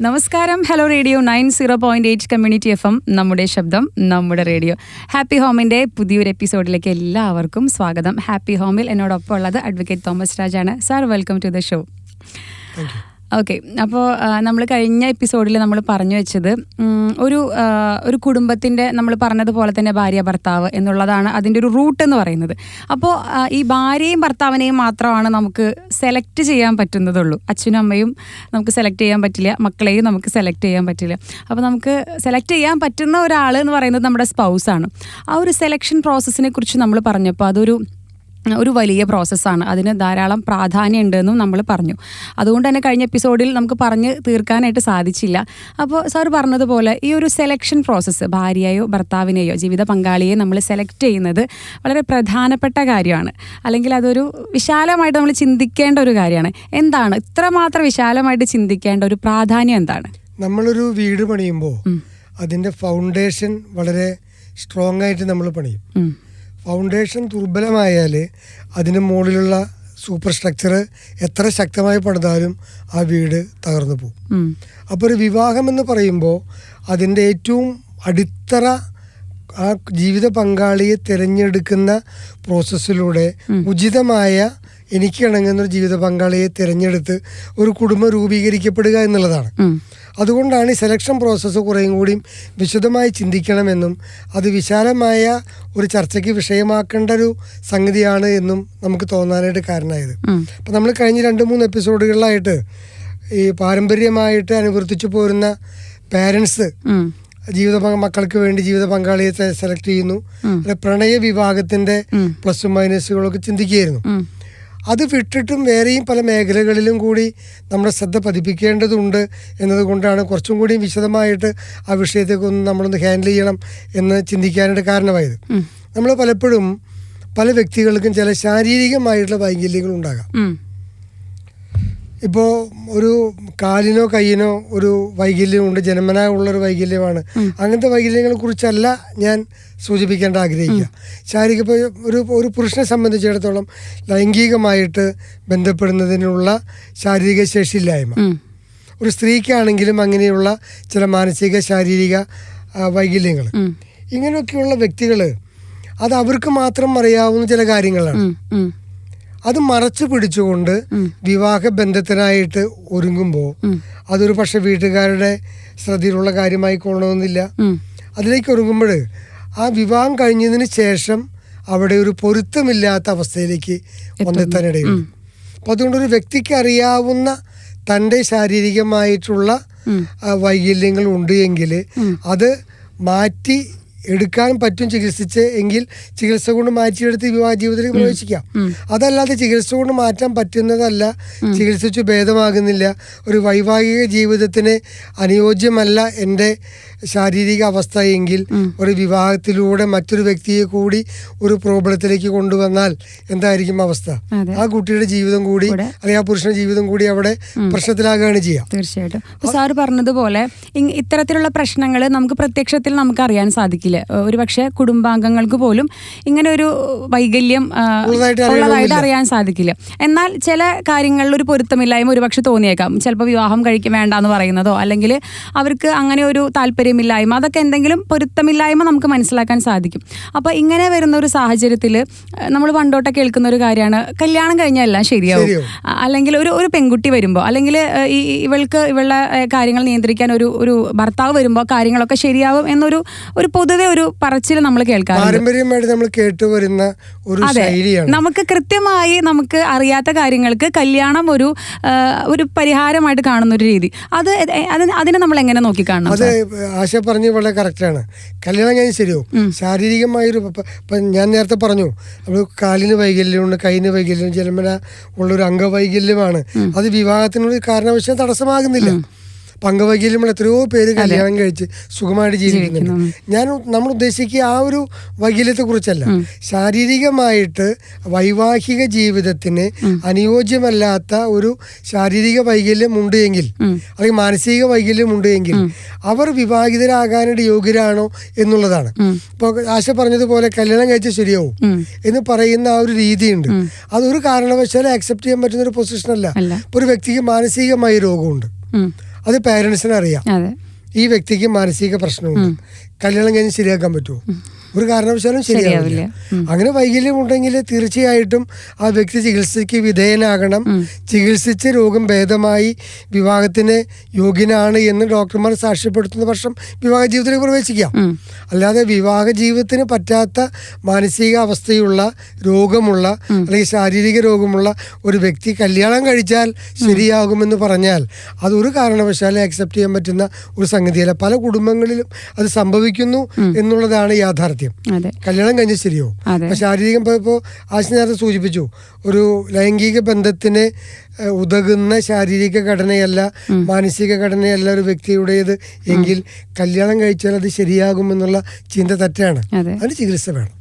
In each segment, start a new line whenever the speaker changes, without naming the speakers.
നമസ്കാരം. Hello radio nine zero point eight community F M. നമ്മുടെ ശബ്ദം നമ്മുടെ റേഡിയോ. ഹാപ്പി ഹോമിന്റെ പുതിയൊരു എപ്പിസോഡിലേക്ക് എല്ലാവർക്കും സ്വാഗതം. ഹാപ്പി ഹോമിൽ എന്നോടൊപ്പം ഉള്ളത് advocate Thomas രാജാണ്. Sir welcome to the show. Okay. അപ്പോൾ നമ്മൾ കഴിഞ്ഞ എപ്പിസോഡിൽ നമ്മൾ പറഞ്ഞു വെച്ചത് ഒരു ഒരു കുടുംബത്തിന്റെ നമ്മൾ പറഞ്ഞതുപോലെ തന്നെ ഭാര്യ ഭർത്താവ് എന്നുള്ളതാണ് അതിന്റെ ഒരു റൂട്ട് എന്ന് പറയുന്നത്. അപ്പോൾ ഈ ഭാര്യയും ഭർത്താവിനെയും മാത്രമാണ് നമുക്ക് സെലക്ട് ചെയ്യാൻ പറ്റുന്നതുള്ളൂ. അച്ഛനും അമ്മയും നമുക്ക് സെലക്ട് ചെയ്യാൻ പറ്റില്ല. മക്കളെയും നമുക്ക് സെലക്ട് ചെയ്യാൻ പറ്റില്ല. അപ്പോൾ നമുക്ക് സെലക്ട് ചെയ്യാൻ പറ്റുന്ന ഒരാൾ എന്ന് പറയുന്നത് നമ്മുടെ സ്പൗസാണ്. ആ ഒരു സെലക്ഷൻ പ്രോസസ്സിനെ കുറിച്ച് നമ്മൾ പറഞ്ഞപ്പോൾ അതൊരു ഒരു വലിയ പ്രോസസ്സാണ് അതിന് ധാരാളം പ്രാധാന്യം ഉണ്ടെന്നും നമ്മൾ പറഞ്ഞു. അതുകൊണ്ട് തന്നെ കഴിഞ്ഞ എപ്പിസോഡിൽ നമുക്ക് പറഞ്ഞ് തീർക്കാനായിട്ട് സാധിച്ചില്ല. അപ്പോൾ സാർ പറഞ്ഞതുപോലെ ഈ ഒരു സെലക്ഷൻ പ്രോസസ്സ് ഭാര്യയോ ഭർത്താവിനെയോ ജീവിത പങ്കാളിയെ നമ്മൾ സെലക്ട് ചെയ്യുന്നത് വളരെ പ്രധാനപ്പെട്ട കാര്യമാണ്. അല്ലെങ്കിൽ അതൊരു വിശാലമായിട്ട് നമ്മൾ ചിന്തിക്കേണ്ട ഒരു കാര്യമാണ്. എന്താണ്? ഇത്രമാത്രം വിശാലമായിട്ട് ചിന്തിക്കേണ്ട ഒരു പ്രാധാന്യം എന്താണ്?
നമ്മളൊരു വീട് പണിയുമ്പോൾ അതിന്റെ ഫൗണ്ടേഷൻ വളരെ സ്ട്രോങ് ആയിട്ട് നമ്മൾ പണിയും. ഫൗണ്ടേഷൻ ദുർബലമായാൽ അതിന് മുകളിലുള്ള സൂപ്പർ സ്ട്രക്ചർ എത്ര ശക്തമായി പണിതാലും ആ വീട് തകർന്നു പോകും. അപ്പോൾ ഒരു വിവാഹം എന്ന് പറയുമ്പോൾ അതിന്റെ ഏറ്റവും അടിത്തറ ആ ജീവിത പങ്കാളിയെ തിരഞ്ഞെടുക്കുന്ന പ്രോസസ്സിലൂടെ ഉചിതമായ എനിക്ക് ഇണങ്ങുന്ന ഒരു ജീവിത പങ്കാളിയെ തിരഞ്ഞെടുത്ത് ഒരു കുടുംബം രൂപീകരിക്കപ്പെടുക എന്നുള്ളതാണ് അതുകൊണ്ടാണ് ഈ സെലക്ഷൻ പ്രോസസ്സ് കുറേയും കൂടിയും വിശദമായി ചിന്തിക്കണമെന്നും അത് വിശാലമായ ഒരു ചർച്ചയ്ക്ക് വിഷയമാക്കേണ്ട ഒരു സംഗതിയാണ് എന്നും നമുക്ക് തോന്നാനായിട്ട് കാരണമായത്. അപ്പം നമ്മൾ കഴിഞ്ഞ രണ്ട് മൂന്ന് എപ്പിസോഡുകളിലായിട്ട് ഈ പാരമ്പര്യമായിട്ട് അനുവർത്തിച്ചു പോരുന്ന പാരൻസ്. ജീവിത മക്കൾക്ക് വേണ്ടി ജീവിത പങ്കാളിയെ സെലക്ട് ചെയ്യുന്നു. പ്രണയ വിഭാഗത്തിന്റെ പ്ലസ് മൈനസുകളൊക്കെ ചിന്തിക്കുകയായിരുന്നു. അത് വിട്ടിട്ടും വേറെയും പല മേഖലകളിലും കൂടി നമ്മുടെ ശ്രദ്ധ പതിപ്പിക്കേണ്ടതുണ്ട് എന്നതുകൊണ്ടാണ് കുറച്ചും കൂടി വിശദമായിട്ട് ആ വിഷയത്തേക്ക് ഒന്ന് നമ്മളൊന്ന് ഹാൻഡിൽ ചെയ്യണം എന്ന് ചിന്തിക്കാനായിട്ട് കാരണമായത്. നമ്മൾ പലപ്പോഴും പല വ്യക്തികൾക്കും ചില ശാരീരികമായിട്ടുള്ള വൈകല്യങ്ങൾ ഉണ്ടാകാം. ഇപ്പോൾ ഒരു കാലിനോ കയ്യിനോ ഒരു വൈകല്യമുണ്ട് ജന്മനാ ഉള്ളൊരു വൈകല്യമാണ്. അങ്ങനത്തെ വൈകല്യങ്ങളെ കുറിച്ചല്ല ഞാൻ സൂചിപ്പിക്കേണ്ട ആഗ്രഹിക്കുക. ശാരീരിക ഇപ്പോൾ ഒരു ഒരു പുരുഷനെ സംബന്ധിച്ചിടത്തോളം ലൈംഗികമായിട്ട് ബന്ധപ്പെടുന്നതിനുള്ള ശാരീരിക ശേഷിയില്ലായ്മ. ഒരു സ്ത്രീക്കാണെങ്കിലും അങ്ങനെയുള്ള ചില മാനസിക ശാരീരിക വൈകല്യങ്ങൾ. ഇങ്ങനെയൊക്കെയുള്ള വ്യക്തികൾ അത് അവർക്ക് മാത്രം അറിയാവുന്ന ചില കാര്യങ്ങളാണ്. അത് മറച്ചു പിടിച്ചുകൊണ്ട് വിവാഹ ബന്ധത്തിനായിട്ട് ഒരുങ്ങുമ്പോൾ. അതൊരു പക്ഷെ വീട്ടുകാരുടെ ശ്രദ്ധയിലുള്ള കാര്യമായി കൊള്ളണമെന്നില്ല അതിലേക്ക് ഒരുങ്ങുമ്പോൾ ആ വിവാഹം കഴിഞ്ഞതിന് ശേഷം അവിടെ ഒരു പൊരുത്തമില്ലാത്ത അവസ്ഥയിലേക്ക് വന്നെത്താനിടയുണ്ട്. അപ്പം അതുകൊണ്ട് ഒരു വ്യക്തിക്ക് അറിയാവുന്ന തന്റെ ശാരീരികമായിട്ടുള്ള വൈകല്യങ്ങൾ ഉണ്ട് എങ്കിൽ അത് മാറ്റി എടുക്കാൻ പറ്റും ചികിത്സിച്ച് എങ്കിൽ ചികിത്സ കൊണ്ട് മാറ്റിയെടുത്ത് വിവാഹ ജീവിതത്തിലേക്ക് പ്രവേശിക്കാം. അതല്ലാതെ ചികിത്സ കൊണ്ട് മാറ്റാൻ പറ്റുന്നതല്ല. ചികിത്സിച്ചു ഭേദമാകുന്നില്ല. ഒരു വൈവാഹിക ജീവിതത്തിന് അനുയോജ്യമല്ല എന്റെ ശാരീരിക അവസ്ഥ എങ്കിൽ ഒരു വിവാഹത്തിലൂടെ മറ്റൊരു വ്യക്തിയെ കൂടി ഒരു പ്രോബ്ലത്തിലേക്ക് കൊണ്ടുവന്നാൽ എന്തായിരിക്കും അവസ്ഥ? ആ കുട്ടിയുടെ ജീവിതം കൂടി. അല്ലെങ്കിൽ ആ പുരുഷന്റെ ജീവിതം കൂടി അവിടെ പ്രശ്നത്തിലാകുകയാണ് ചെയ്യാം
തീർച്ചയായിട്ടും. സാറ് പറഞ്ഞതുപോലെ ഇത്തരത്തിലുള്ള പ്രശ്നങ്ങൾ നമുക്ക് പ്രത്യക്ഷത്തിൽ നമുക്ക് അറിയാൻ സാധിക്കില്ല. ഏഹ് ഒരുപക്ഷെ കുടുംബാംഗങ്ങൾക്ക് പോലും ഇങ്ങനെ ഒരു വൈകല്യം
ഉള്ളതായിട്ട്
അറിയാൻ സാധിക്കില്ല. എന്നാൽ ചില കാര്യങ്ങളിൽ ഒരു പൊരുത്തമില്ലായ്മ ഒരുപക്ഷെ തോന്നിയേക്കാം. ചിലപ്പോൾ വിവാഹം കഴിക്കാൻ വേണ്ട എന്ന് പറയുന്നതോ അല്ലെങ്കിൽ അവർക്ക് അങ്ങനെ ഒരു താല്പര്യമില്ലായ്മ അതൊക്കെ എന്തെങ്കിലും പൊരുത്തമില്ലായ്മ നമുക്ക് മനസ്സിലാക്കാൻ സാധിക്കും. അപ്പോൾ ഇങ്ങനെ വരുന്ന ഒരു സാഹചര്യത്തിൽ നമ്മൾ പണ്ടോട്ടൊക്കെ കേൾക്കുന്ന ഒരു കാര്യമാണ് കല്യാണം കഴിഞ്ഞാൽ എല്ലാം ശരിയാവും. അല്ലെങ്കിൽ ഒരു ഒരു പെൺകുട്ടി വരുമ്പോൾ അല്ലെങ്കിൽ ഈ ഇവൾക്ക് ഇവളുടെ കാര്യങ്ങൾ നിയന്ത്രിക്കാൻ ഒരു ഒരു ഭർത്താവ് വരുമ്പോൾ കാര്യങ്ങളൊക്കെ ശരിയാവും എന്നൊരു ഒരു പൊതുവെ ഒരു പറച്ചിൽ നമ്മൾ കേൾക്കാറുണ്ട്.
പാരമ്പര്യമായിട്ട് നമ്മൾ കേട്ടുവരുന്ന ഒരു
അതെ.
ശൈലിയാണ്.
നമുക്ക് കൃത്യമായി നമുക്ക് അറിയാത്ത കാര്യങ്ങൾക്ക് കല്യാണം ഒരു ഒരു പരിഹാരമായിട്ട് കാണുന്ന ഒരു രീതി. അത് എ- അതിന് അതിനെ നമ്മൾ എങ്ങനെ നോക്കിക്കാണണം?
അത് ആശ പറഞ്ഞു വളരെ കറക്റ്റാണ് കല്യാണം കഴിഞ്ഞ് ശരിയാവും. ശാരീരികമായൊരു ഒരു ഇപ്പം ഞാൻ നേരത്തെ പറഞ്ഞു നമ്മൾ കാലിന് വൈകല്യമുണ്ട് കൈയിന് വൈകല്യം ജന്മന ഉള്ളൊരു അംഗവൈകല്യമാണ്. അത് വിവാഹത്തിനൊരു കാരണവശാൽ തടസ്സമാകുന്നില്ല. അപ്പം നമ്മൾ എത്രയോ പേര് കല്യാണം കഴിച്ച് സുഖമായിട്ട് ജീവിക്കുന്നുണ്ട്. ഞാൻ നമ്മൾ ഉദ്ദേശിക്കുക ആ ഒരു വൈകല്യത്തെ കുറിച്ചല്ല. ശാരീരികമായിട്ട് വൈവാഹിക ജീവിതത്തിന് അനുയോജ്യമല്ലാത്ത ഒരു ശാരീരിക വൈകല്യം ഉണ്ട് എങ്കിൽ അല്ലെങ്കിൽ മാനസിക വൈകല്യം ഉണ്ട് എങ്കിൽ അവർ വിവാഹിതരാകാനായിട്ട് യോഗ്യരാണോ എന്നുള്ളതാണ്. ഇപ്പോൾ ആശ പറഞ്ഞതുപോലെ കല്യാണം കഴിച്ചാൽ ശരിയാവും എന്ന് പറയുന്ന ആ ഒരു രീതിയുണ്ട്. അതൊരു കാരണവശാലും അക്സെപ്റ്റ് ചെയ്യാൻ പറ്റുന്ന ഒരു പൊസിഷൻ അല്ല.
അല്ല.
ഒരു വ്യക്തിക്ക് മാനസികമായ രോഗമുണ്ട്. അത് പേരൻസിനറിയാം അറിയാം. ഈ വ്യക്തിക്ക് മാനസിക പ്രശ്നമുണ്ട്. കല്യാണം കഴിഞ്ഞ് ശരിയാക്കാൻ പറ്റുമോ? ഒരു കാരണവശാലും ശരിയാവില്ല. അങ്ങനെ വൈകല്യം ഉണ്ടെങ്കിൽ തീർച്ചയായിട്ടും ആ വ്യക്തി ചികിത്സയ്ക്ക് വിധേയനാകണം. ചികിത്സിച്ച് രോഗം ഭേദമായി വിവാഹത്തിന് യോഗ്യനാണ് എന്ന് ഡോക്ടർമാർ സാക്ഷ്യപ്പെടുത്തുന്ന പക്ഷം വിവാഹ ജീവിതത്തിലേക്ക് പ്രവേശിക്കാം അല്ലാതെ വിവാഹ ജീവിതത്തിന് പറ്റാത്ത മാനസിക അവസ്ഥയുള്ള രോഗമുള്ള അല്ലെങ്കിൽ ശാരീരിക രോഗമുള്ള ഒരു വ്യക്തി കല്യാണം കഴിച്ചാൽ ശരിയാകുമെന്ന് പറഞ്ഞാൽ അത് ഒരു കാരണവശാലും അക്സെപ്റ്റ് ചെയ്യാൻ പറ്റുന്ന ഒരു സംഗതിയല്ല. പല കുടുംബങ്ങളിലും അത് സംഭവിക്കുന്നു എന്നുള്ളതാണ് യാഥാർത്ഥ്യം.
അതെ.
കല്യാണം കഴിഞ്ഞ ശരിയോ ശാരീരികം ഇപ്പോൾ ആശ നേരത്തെ സൂചിപ്പിച്ചു. ഒരു ലൈംഗിക ബന്ധത്തിന് ഉതകുന്ന ശാരീരിക ഘടനയല്ല മാനസിക ഘടനയല്ല ഒരു വ്യക്തിയുടേത് എങ്കിൽ കല്യാണം കഴിച്ചാൽ അത് ശരിയാകുമെന്നുള്ള ചിന്ത തെറ്റാണ്. അതിന് ചികിത്സ വേണം.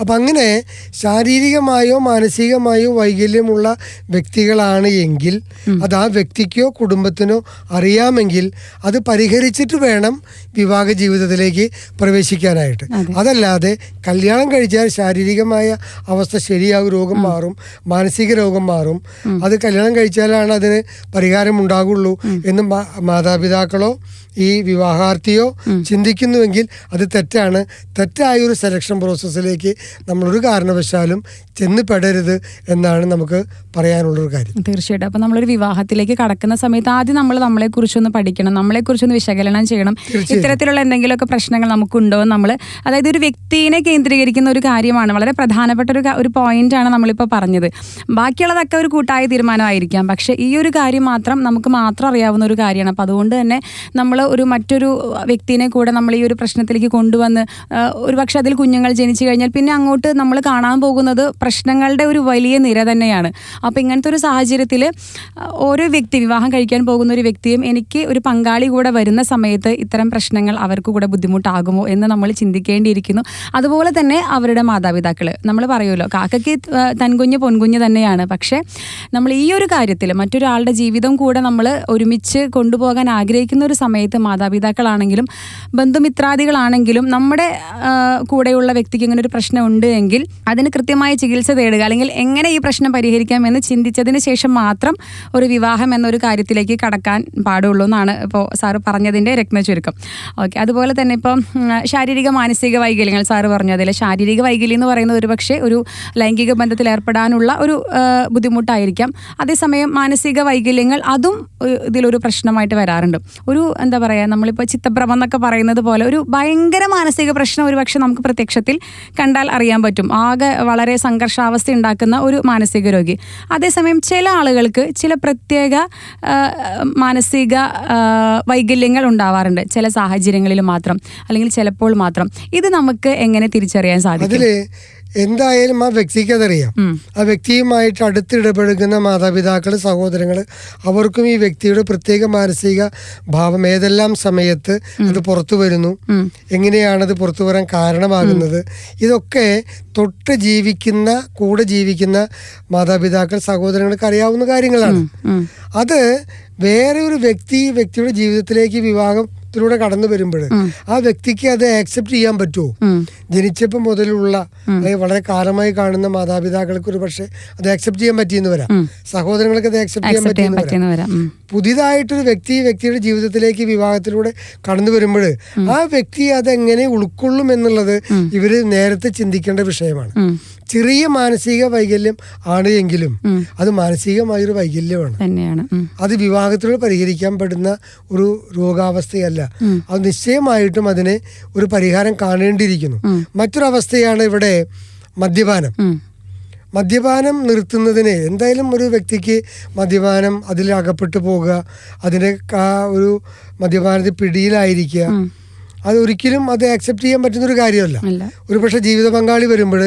അപ്പം അങ്ങനെ ശാരീരികമായോ മാനസികമായോ വൈകല്യമുള്ള വ്യക്തികളാണ് എങ്കിൽ അത് ആ വ്യക്തിക്കോ കുടുംബത്തിനോ അറിയാമെങ്കിൽ അത് പരിഹരിച്ചിട്ട് വേണം വിവാഹ ജീവിതത്തിലേക്ക് പ്രവേശിക്കാനായിട്ട്. അതല്ലാതെ കല്യാണം കഴിച്ചാൽ ശാരീരികമായ അവസ്ഥ ശരിയാകും രോഗം മാറും മാനസിക രോഗം മാറും. അത് കല്യാണം കഴിച്ചാലാണ് അതിന് പരിഹാരം ഉണ്ടാകുള്ളൂ എന്ന് മാതാപിതാക്കളോ ഈ വിവാഹാർത്ഥിയോ ചിന്തിക്കുന്നുവെങ്കിൽ അത് തെറ്റാണ്. തെറ്റായ ഒരു സെലക്ഷൻ പ്രോസസ്സിലേക്ക് നമ്മളൊരു കാരണവശാലും ചെന്ന് പെടരുത് എന്നാണ് നമുക്ക് പറയാനുള്ളൊരു കാര്യം.
തീർച്ചയായിട്ടും. അപ്പം നമ്മളൊരു വിവാഹത്തിലേക്ക് കടക്കുന്ന സമയത്ത് ആദ്യം നമ്മൾ നമ്മളെക്കുറിച്ചൊന്ന് പഠിക്കണം നമ്മളെക്കുറിച്ചൊന്ന് വിശകലനം ചെയ്യണം. ഇത്തരത്തിലുള്ള എന്തെങ്കിലുമൊക്കെ പ്രശ്നങ്ങൾ നമുക്കുണ്ടോ എന്ന് നമ്മൾ അതായത് ഒരു വ്യക്തിയെ കേന്ദ്രീകരിക്കുന്ന ഒരു കാര്യമാണ്. വളരെ പ്രധാനപ്പെട്ട ഒരു ഒരു പോയിന്റാണ് നമ്മളിപ്പോൾ പറഞ്ഞത്. ബാക്കിയുള്ളതൊക്കെ ഒരു കൂട്ടായ തീരുമാനമായിരിക്കാം. പക്ഷേ ഈ ഒരു കാര്യം മാത്രം നമുക്ക് മാത്രം അറിയാവുന്ന ഒരു കാര്യമാണ്. അപ്പം അതുകൊണ്ട് തന്നെ നമ്മൾ ഒരു മറ്റൊരു വ്യക്തിനെ കൂടെ നമ്മൾ ഈ ഒരു പ്രശ്നത്തിലേക്ക് കൊണ്ടുവന്ന് ഒരു പക്ഷെ അതിൽ കുഞ്ഞുങ്ങൾ ജനിച്ചു കഴിഞ്ഞാൽ പിന്നെ അങ്ങോട്ട് നമ്മൾ കാണാൻ പോകുന്നത് പ്രശ്നങ്ങളുടെ ഒരു വലിയ നിര തന്നെയാണ്. അപ്പോൾ ഇങ്ങനത്തെ ഒരു സാഹചര്യത്തിൽ ഓരോ വ്യക്തി വിവാഹം കഴിക്കാൻ പോകുന്ന ഒരു വ്യക്തിയും എനിക്ക് ഒരു പങ്കാളി കൂടെ വരുന്ന സമയത്ത് ഇത്തരം പ്രശ്നങ്ങൾ അവർക്ക് കൂടെ ബുദ്ധിമുട്ടാകുമോ എന്ന് നമ്മൾ ചിന്തിക്കേണ്ടിയിരിക്കുന്നു. അതുപോലെ തന്നെ അവരുടെ മാതാപിതാക്കൾ നമ്മൾ പറയുമല്ലോ കാക്കയ്ക്ക് തൻകുഞ്ഞ് പൊൻകുഞ്ഞ് തന്നെയാണ്. പക്ഷേ നമ്മൾ ഈ ഒരു കാര്യത്തിൽ മറ്റൊരാളുടെ ജീവിതം കൂടെ നമ്മൾ ഒരുമിച്ച് കൊണ്ടുപോകാൻ ആഗ്രഹിക്കുന്ന ഒരു സമയത്ത് മാതാപിതാക്കളാണെങ്കിലും ബന്ധുമിത്രാദികളാണെങ്കിലും നമ്മുടെ കൂടെയുള്ള വ്യക്തിക്ക് ഇങ്ങനെ ഒരു പ്രശ്നം ഉണ്ട് എങ്കിൽ അതിന് കൃത്യമായ ചികിത്സ തേടുക. അല്ലെങ്കിൽ എങ്ങനെ ഈ പ്രശ്നം പരിഹരിക്കാം എന്ന് ചിന്തിച്ചതിന് ശേഷം മാത്രം ഒരു വിവാഹം എന്നൊരു കാര്യത്തിലേക്ക് കടക്കാൻ പാടുള്ളൂ എന്നാണ് ഇപ്പോൾ സാറ് പറഞ്ഞതിന്റെ രത്ന ചുരുക്കം. ഓക്കെ അതുപോലെ തന്നെ ഇപ്പം ശാരീരിക മാനസിക വൈകല്യങ്ങൾ സാറ് പറഞ്ഞതിൽ ശാരീരിക വൈകല്യം എന്ന് പറയുന്നത് ഒരു പക്ഷേ ഒരു ലൈംഗിക ബന്ധത്തിൽ ഏർപ്പെടാനുള്ള ഒരു ബുദ്ധിമുട്ടായിരിക്കാം. അതേസമയം മാനസിക വൈകല്യങ്ങൾ അതും ഇതിലൊരു പ്രശ്നമായിട്ട് വരാറുണ്ട്. ഒരു എന്താ പറയുക നമ്മളിപ്പോൾ ചിത്തഭ്രമം എന്നൊക്കെ പറയുന്നത് പോലെ ഒരു ഭയങ്കര മാനസിക പ്രശ്നം ഒരു പക്ഷെ നമുക്ക് പ്രത്യക്ഷത്തിൽ കണ്ടാൽ അറിയാൻ പറ്റും. ആകെ വളരെ സംഘർഷാവസ്ഥ ഉണ്ടാക്കുന്ന ഒരു മാനസിക രോഗി. അതേസമയം ചില ആളുകൾക്ക് ചില പ്രത്യേക മാനസിക വൈകല്യങ്ങൾ ഉണ്ടാവാറുണ്ട്. ചില സാഹചര്യങ്ങളിൽ മാത്രം അല്ലെങ്കിൽ ചിലപ്പോൾ മാത്രം. ഇത് നമുക്ക് എങ്ങനെ തിരിച്ചറിയാൻ സാധിക്കും?
എന്തായാലും ആ വ്യക്തിക്ക് അതറിയാം. ആ വ്യക്തിയുമായിട്ട് അടുത്തിടപഴകുന്ന മാതാപിതാക്കൾ സഹോദരങ്ങൾ അവർക്കും ഈ വ്യക്തിയുടെ പ്രത്യേക മാനസിക ഭാവം ഏതെല്ലാം സമയത്ത് അത് പുറത്തു വരുന്നു
എങ്ങനെയാണ്
അത് പുറത്തു വരാൻ കാരണമാകുന്നത് ഇതൊക്കെ തൊട്ട് ജീവിക്കുന്ന കൂടെ ജീവിക്കുന്ന മാതാപിതാക്കൾ സഹോദരങ്ങൾക്ക് അറിയാവുന്ന കാര്യങ്ങളാണ്. അത് വേറെ ഒരു വ്യക്തി വ്യക്തിയുടെ ജീവിതത്തിലേക്ക് വിവാഹത്തിലൂടെ കടന്നു വരുമ്പോൾ ആ വ്യക്തിക്ക് അത് ആക്സെപ്റ്റ് ചെയ്യാൻ പറ്റുമോ. ജനിച്ചപ്പോൾ മുതലുള്ള അല്ലെങ്കിൽ വളരെ കാലമായി കാണുന്ന മാതാപിതാക്കൾക്ക് ഒരു പക്ഷേ അത് ആക്സെപ്റ്റ് ചെയ്യാൻ പറ്റിയെന്ന് വരാം. സഹോദരങ്ങൾക്ക് അത് ആക്സെപ്റ്റ് ചെയ്യാൻ പറ്റിയെന്ന് വരാം. പുതിയതായിട്ടൊരു വ്യക്തി വ്യക്തിയുടെ ജീവിതത്തിലേക്ക് വിവാഹത്തിലൂടെ കടന്നു വരുമ്പോൾ ആ വ്യക്തി അതെങ്ങനെ ഉൾക്കൊള്ളും എന്നുള്ളത് ഇവർ നേരത്തെ ചിന്തിക്കേണ്ട വിഷയമാണ്. ചെറിയ മാനസിക വൈകല്യം ആണ് എങ്കിലും അത് മാനസികമായൊരു വൈകല്യമാണ്.
തന്നെയാണ്.
അത് വിവാഹത്തിലൂടെ പരിഹരിക്കാൻ പെടുന്ന ഒരു രോഗാവസ്ഥയല്ല. അത് നിശ്ചയമായിട്ടും അതിന് ഒരു പരിഹാരം കാണേണ്ടിയിരിക്കുന്നു. മറ്റൊരവസ്ഥയാണ് ഇവിടെ മദ്യപാനം. മദ്യപാനം നിർത്തുന്നതിന് എന്തായാലും ഒരു വ്യക്തിക്ക് മദ്യപാനം അതിൽ അകപ്പെട്ടു പോകുക അതിന്റെ ഒരു മദ്യപാനത്തിൽ പിടിയിലായിരിക്കുക അത് ഒരിക്കലും അത് ആക്സെപ്റ്റ് ചെയ്യാൻ പറ്റുന്ന ഒരു കാര്യമല്ല. ഒരു പക്ഷെ ജീവിത പങ്കാളി വരുമ്പോൾ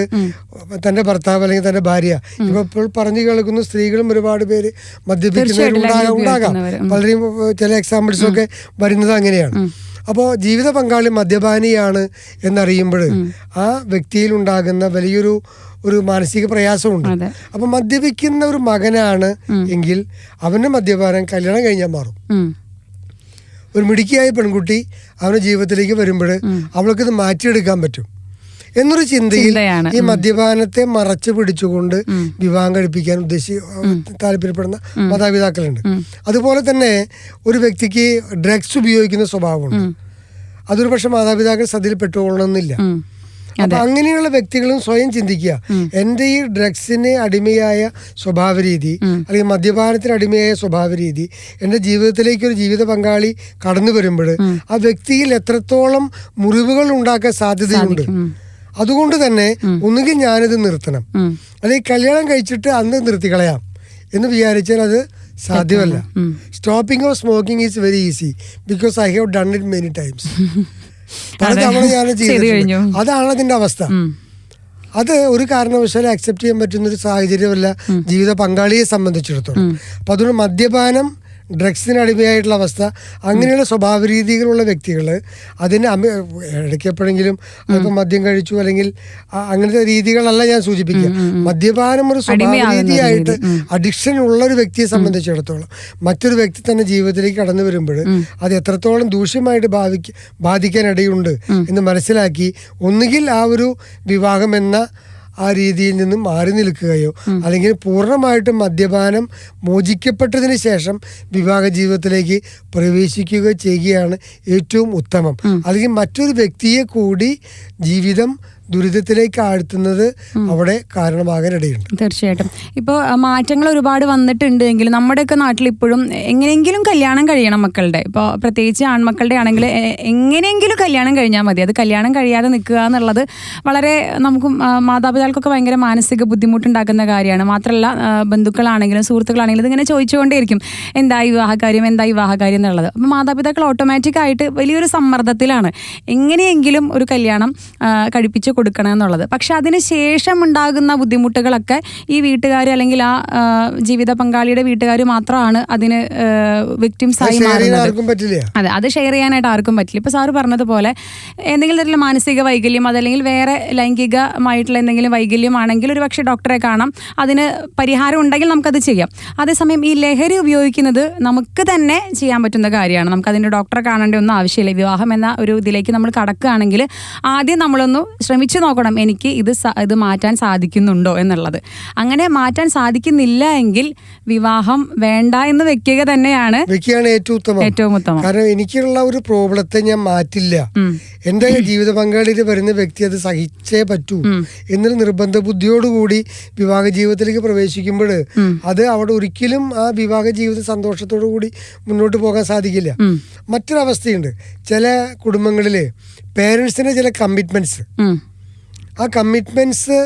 തന്റെ ഭർത്താവ് അല്ലെങ്കിൽ തന്റെ ഭാര്യ ഇപ്പൊ ഇപ്പോൾ പറഞ്ഞു കേൾക്കുന്ന സ്ത്രീകളും ഒരുപാട് പേര് മദ്യപിക്കുന്നവരുണ്ടാകാം ഉണ്ടാകാം. പലരെയും ചില എക്സാമ്പിൾസ് ഒക്കെ വരുന്നത് അങ്ങനെയാണ്. അപ്പോൾ ജീവിത പങ്കാളി മദ്യപാനിയാണ് എന്നറിയുമ്പോൾ ആ വ്യക്തിയിൽ ഉണ്ടാകുന്ന വലിയൊരു ഒരു മാനസിക പ്രയാസമുണ്ട്. അപ്പൊ മദ്യപിക്കുന്ന ഒരു മകനാണ് എങ്കിൽ അവന്റെ മദ്യപാനം കല്യാണം കഴിഞ്ഞാൽ മാറും. ഒരു മിടുക്കിയായ പെൺകുട്ടി അവന്റെ ജീവിതത്തിലേക്ക് വരുമ്പോൾ അവൾക്ക് അവൾക്കത് മാറ്റിയെടുക്കാൻ പറ്റും. എന്നൊരു ചിന്തയിൽ ഈ മദ്യപാനത്തെ മറച്ചു പിടിച്ചുകൊണ്ട് വിവാഹം കഴിപ്പിക്കാൻ ഉദ്ദേശി താല്പര്യപ്പെടുന്ന മാതാപിതാക്കളുണ്ട്. അതുപോലെ തന്നെ ഒരു വ്യക്തിക്ക് ഡ്രഗ്സ് ഉപയോഗിക്കുന്ന സ്വഭാവമുണ്ട്. അതൊരു പക്ഷെ മാതാപിതാക്കൾ ശ്രദ്ധയിൽ പെട്ടുകൊള്ളണമെന്നില്ല
ഉം.
അപ്പൊ അങ്ങനെയുള്ള വ്യക്തികളും സ്വയം ചിന്തിക്കുക. എന്റെ ഈ ഡ്രഗ്സിന് അടിമയായ സ്വഭാവ രീതി അല്ലെങ്കിൽ മദ്യപാനത്തിന് അടിമയായ സ്വഭാവ രീതി എന്റെ ജീവിതത്തിലേക്ക് ഒരു ജീവിത പങ്കാളി കടന്നു വരുമ്പോൾ ആ വ്യക്തിയിൽ എത്രത്തോളം മുറിവുകൾ ഉണ്ടാക്കാൻ സാധ്യതയുണ്ട്. അതുകൊണ്ട് തന്നെ ഒന്നുകിൽ ഞാനിത് നിർത്തണം. അല്ലെങ്കിൽ കല്യാണം കഴിച്ചിട്ട് അന്ന് നിർത്തിക്കളയാം എന്ന് വിചാരിച്ചാൽ അത് സാധ്യമല്ല. Stopping of smoking is very easy because I have done it many times പല തവണ ഞാൻ ചെയ്തിട്ടുണ്ട്. അതാണ് അതിന്റെ അവസ്ഥ. അത് ഒരു കാരണവശാലും അക്സെപ്റ്റ് ചെയ്യാൻ പറ്റുന്ന ഒരു സാഹചര്യമല്ല ജീവിത പങ്കാളിയെ സംബന്ധിച്ചിടത്തോളം. അപ്പൊ അതുകൊണ്ട് മദ്യപാനം ഡ്രഗ്സിന് അടിമയായിട്ടുള്ള അവസ്ഥ അങ്ങനെയുള്ള സ്വഭാവ രീതികളുള്ള വ്യക്തികൾ അതിന് അമി ഇടയ്ക്ക് എപ്പോഴെങ്കിലും അതിപ്പോൾ മദ്യം കഴിച്ചു അല്ലെങ്കിൽ അങ്ങനത്തെ രീതികളല്ല ഞാൻ സൂചിപ്പിക്കുക. മദ്യപാനം ഒരു സ്വഭാവ രീതിയായിട്ട് അഡിക്ഷൻ ഉള്ള ഒരു വ്യക്തിയെ സംബന്ധിച്ചിടത്തോളം മറ്റൊരു വ്യക്തി തന്നെ ജീവിതത്തിലേക്ക് കടന്നു വരുമ്പോൾ അത് എത്രത്തോളം ദൂഷ്യമായിട്ട് ബാധിക്കാൻ ബാധിക്കാനിടയുണ്ട് എന്ന് മനസ്സിലാക്കി ഒന്നുകിൽ ആ ഒരു വിവാഹം എന്ന ആ രീതിയിൽ നിന്നും മാറി നിൽക്കുകയോ അല്ലെങ്കിൽ പൂർണമായിട്ടും മദ്യപാനം മോചിക്കപ്പെട്ടതിന് ശേഷം വിവാഹ ജീവിതത്തിലേക്ക് പ്രവേശിക്കുകയോ ചെയ്യുകയാണ് ഏറ്റവും ഉത്തമം. അല്ലെങ്കിൽ മറ്റൊരു വ്യക്തിയെ കൂടി ജീവിതം ദുരിതത്തിലേക്ക് ആഴ്ത്തുന്നത് അവിടെ കാരണമാകാനിടയുണ്ട്
തീർച്ചയായിട്ടും. ഇപ്പോൾ മാറ്റങ്ങൾ ഒരുപാട് വന്നിട്ടുണ്ട് എങ്കിലും നമ്മുടെയൊക്കെ നാട്ടിൽ ഇപ്പോഴും എങ്ങനെയെങ്കിലും കല്യാണം കഴിയണം മക്കളുടെ. ഇപ്പോൾ പ്രത്യേകിച്ച് ആൺമക്കളുടെ ആണെങ്കിൽ എങ്ങനെയെങ്കിലും കല്യാണം കഴിഞ്ഞാൽ മതി. അത് കല്യാണം കഴിയാതെ നിൽക്കുക എന്നുള്ളത് വളരെ നമുക്ക് മാതാപിതാക്കൾക്കൊക്കെ ഭയങ്കര മാനസിക ബുദ്ധിമുട്ടുണ്ടാക്കുന്ന കാര്യമാണ്. മാത്രമല്ല ബന്ധുക്കളാണെങ്കിലും സുഹൃത്തുക്കളാണെങ്കിലും ഇതിങ്ങനെ ചോദിച്ചുകൊണ്ടേയിരിക്കും. എന്താ വിവാഹകാര്യം? എന്താ വിവാഹകാര്യം എന്നുള്ളത്? അപ്പോൾ മാതാപിതാക്കൾ ഓട്ടോമാറ്റിക് ആയിട്ട് വലിയൊരു സമ്മർദ്ദത്തിലാണ്. എങ്ങനെയെങ്കിലും ഒരു കല്യാണം കഴിപ്പിച്ച് കൊടുക്കണം എന്നുള്ളത് പക്ഷെ അതിന് ശേഷം ഉണ്ടാകുന്ന ബുദ്ധിമുട്ടുകളൊക്കെ ഈ വീട്ടുകാർ അല്ലെങ്കിൽ ആ ജീവിത പങ്കാളിയുടെ വീട്ടുകാർ മാത്രമാണ് അതിന് വിക്ടിംസ് ആയി മാറുന്നത്. അതെ അത് ഷെയർ ചെയ്യാനായിട്ട് ആർക്കും പറ്റില്ല. ഇപ്പൊ സാറ് പറഞ്ഞതുപോലെ എന്തെങ്കിലും തരത്തിലുള്ള മാനസിക വൈകല്യം അതല്ലെങ്കിൽ വേറെ ലൈംഗികമായിട്ടുള്ള എന്തെങ്കിലും വൈകല്യമാണെങ്കിൽ ഒരു പക്ഷേ ഡോക്ടറെ കാണാം. അതിന് പരിഹാരം ഉണ്ടെങ്കിൽ നമുക്കത് ചെയ്യാം. അതേസമയം ഈ ലഹരി ഉപയോഗിക്കുന്നത് നമുക്ക് തന്നെ ചെയ്യാൻ പറ്റുന്ന കാര്യമാണ്. നമുക്ക് അതിന്റെ ഡോക്ടറെ കാണേണ്ട ഒന്നും ആവശ്യമില്ല. വിവാഹം എന്ന ഒരു ഇതിലേക്ക് നമ്മൾ കടക്കുകയാണെങ്കിൽ ആദ്യം നമ്മളൊന്ന് ശ്രമിച്ചു നോക്കണം എനിക്ക് ഇത് ഇത് മാറ്റാൻ സാധിക്കുന്നുണ്ടോ എന്നുള്ളത്. അങ്ങനെ മാറ്റാൻ സാധിക്കുന്നില്ല എങ്കിൽ വിവാഹം വേണ്ട എന്ന് വെക്കുക തന്നെയാണ്
ഏറ്റവും ഉത്തമം.
ഏറ്റവും ഉത്തമം.
കാരണം എനിക്കുള്ള ഒരു പ്രോബ്ലത്തെ ഞാൻ മാറ്റില്ല. എന്റെ ജീവിത പങ്കാളിയിൽ വരുന്ന വ്യക്തി അത് സഹിച്ചേ പറ്റൂ. എന്നൊരു നിർബന്ധ ബുദ്ധിയോടുകൂടി വിവാഹ ജീവിതത്തിലേക്ക് പ്രവേശിക്കുമ്പോൾ അത് അവിടെ ഒരിക്കലും ആ വിവാഹ ജീവിത സന്തോഷത്തോടു കൂടി മുന്നോട്ട് പോകാൻ സാധിക്കില്ല. മറ്റൊരവസ്ഥയുണ്ട്. ചില കുടുംബങ്ങളിൽ പേരൻസിന്റെ ചില കമ്മിറ്റ്മെന്റ്സ്
ഉം.
ആ കമ്മിറ്റ്മെന്റ്സ്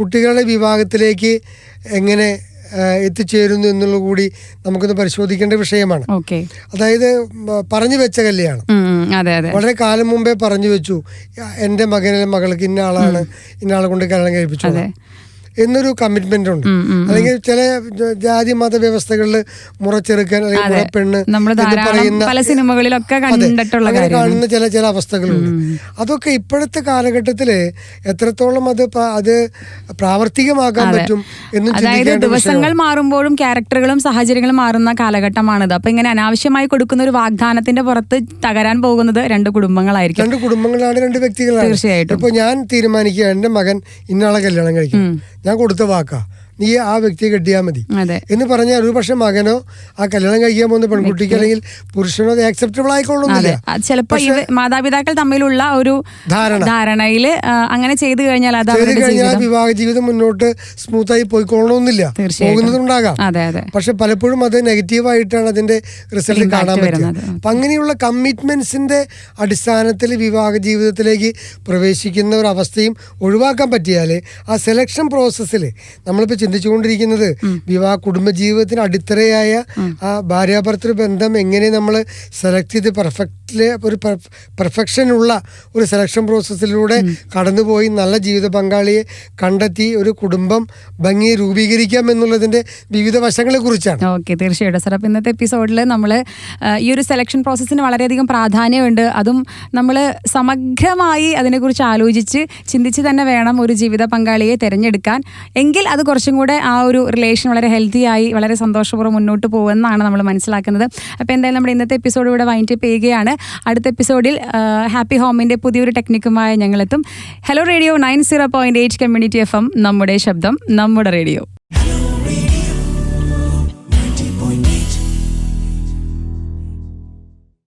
കുട്ടികളുടെ വിഭാഗത്തിലേക്ക് എങ്ങനെ എത്തിച്ചേരുന്നു എന്നുള്ള കൂടി നമുക്കൊന്ന് പരിശോധിക്കേണ്ട വിഷയമാണ്. അതായത് പറഞ്ഞു വെച്ച കല്യാണം. വളരെ കാലം മുമ്പേ പറഞ്ഞു വെച്ചു. എന്റെ മകനെ മകൾക്ക് ഇന്ന ആളാണ് ഇന്ന ആളെ കൊണ്ട് കല്യാണം കഴിപ്പിച്ചു. എന്നൊരു കമ്മിറ്റ്മെന്റ് ഉണ്ട്. അല്ലെങ്കിൽ ചില ജാതി മത വ്യവസ്ഥകളിൽ മുറച്ചെറുക്കാൻ അല്ലെങ്കിൽ. മുറപ്പെണ്ണ് പറയുന്ന
പല സിനിമകളിലൊക്കെ കണ്ടിട്ടുള്ള
കാണുന്ന ചില ചില അവസ്ഥകളുണ്ട്. അതൊക്കെ ഇപ്പോഴത്തെ കാലഘട്ടത്തിൽ എത്രത്തോളം അത് അത് പ്രാവർത്തികമാക്കാൻ പറ്റും എന്ന്
അതായത് ദിവസങ്ങൾ മാറുമ്പോഴും ക്യാരക്ടറുകളും സാഹചര്യങ്ങളും മാറുന്ന കാലഘട്ടമാണിത്. അപ്പൊ ഇങ്ങനെ അനാവശ്യമായി കൊടുക്കുന്ന ഒരു വാഗ്ദാനത്തിന്റെ പുറത്ത് തകരാൻ പോകുന്നത് രണ്ട് കുടുംബങ്ങളായിരിക്കും.
രണ്ട് കുടുംബങ്ങളാണ് രണ്ട് വ്യക്തികളാണ്.
തീർച്ചയായിട്ടും.
ഇപ്പൊ ഞാൻ തീരുമാനിക്കുക എന്റെ മകൻ ഇന്നാളെ കല്യാണം കഴിക്കും. ഞാൻ കൊടുത്ത വാക്കാ. നീ ആ വ്യക്തിയെ കെട്ടിയാൽ മതി. എന്ന് പറഞ്ഞാൽ ഒരു പക്ഷെ മകനോ ആ കല്യാണം കഴിക്കാൻ പോകുന്ന പെൺകുട്ടിക്ക് അല്ലെങ്കിൽ പുരുഷനോ അത് ആക്സെപ്റ്റബിൾ ആയിക്കൊള്ളുന്നില്ല.
ചിലപ്പോ മാതാപിതാക്കൾ തമ്മിലുള്ള ഒരു
ധാരണ.
ധാരണയിൽ അങ്ങനെ ചെയ്തു കഴിഞ്ഞാൽ
ചെയ്തു കഴിഞ്ഞാൽ വിവാഹ ജീവിതം മുന്നോട്ട് സ്മൂത്ത് ആയി പോയിക്കൊള്ളണമെന്നില്ല. പോകുന്നതുണ്ടാകാം. പക്ഷെ പലപ്പോഴും അത് നെഗറ്റീവായിട്ടാണ് അതിന്റെ റിസൾട്ട് കാണാൻ
പറ്റുന്നത്
അപ്പൊ അങ്ങനെയുള്ള കമ്മിറ്റ്മെന്റ്സിന്റെ അടിസ്ഥാനത്തിൽ വിവാഹ ജീവിതത്തിലേക്ക് പ്രവേശിക്കുന്ന ഒരു അവസ്ഥയും ഒഴിവാക്കാൻ പറ്റിയാൽ ആ സെലക്ഷൻ പ്രോസസ്സിൽ നമ്മളിപ്പോൾ ചിന്തിച്ചുകൊണ്ടിരിക്കുന്നത്. വിവാഹ കുടുംബജീവിതത്തിന് അടിത്തറയായ ആ ഭാര്യാഭർത്തൃ ബന്ധം എങ്ങനെ നമ്മൾ സെലക്ട് ചെയ്ത് പെർഫെക്റ്റ്ലി ഒരു പെർഫെക്ഷൻ ഉള്ള ഒരു സെലക്ഷൻ പ്രോസസ്സിലൂടെ കടന്നുപോയി നല്ല ജീവിത പങ്കാളിയെ കണ്ടെത്തി ഒരു കുടുംബം ഭംഗി രൂപീകരിക്കാം എന്നുള്ളതിന്റെ വിവിധ വശങ്ങളെക്കുറിച്ചാണ്
ഓക്കെ തീർച്ചയായിട്ടും. സാർ അപ്പം ഇന്നത്തെ എപ്പിസോഡിൽ നമ്മൾ ഈ ഒരു സെലക്ഷൻ പ്രോസസ്സിന് വളരെയധികം പ്രാധാന്യമുണ്ട്. അതും നമ്മൾ സമഗ്രമായി അതിനെക്കുറിച്ച് ആലോചിച്ച് ചിന്തിച്ച് തന്നെ വേണം ഒരു ജീവിത പങ്കാളിയെ തിരഞ്ഞെടുക്കാൻ. എങ്കിൽ അത് കുറച്ചും കൂടെ ആ ഒരു റിലേഷൻ വളരെ ഹെൽത്തി ആയി വളരെ സന്തോഷപൂർവം മുന്നോട്ട് പോകുമെന്നാണ് നമ്മൾ മനസ്സിലാക്കുന്നത്. അപ്പോൾ എന്തായാലും നമ്മുടെ ഇന്നത്തെ എപ്പിസോഡ് ഇവിടെ വൈൻഡപ്പ് ചെയ്യുകയാണ്. അടുത്ത എപ്പിസോഡിൽ ഹാപ്പി ഹോമിന്റെ പുതിയൊരു ടെക്നിക്കുമായി ഞങ്ങളെത്തും. Hello radio nine zero point eight community F M നമ്മുടെ ശബ്ദം നമ്മുടെ റേഡിയോ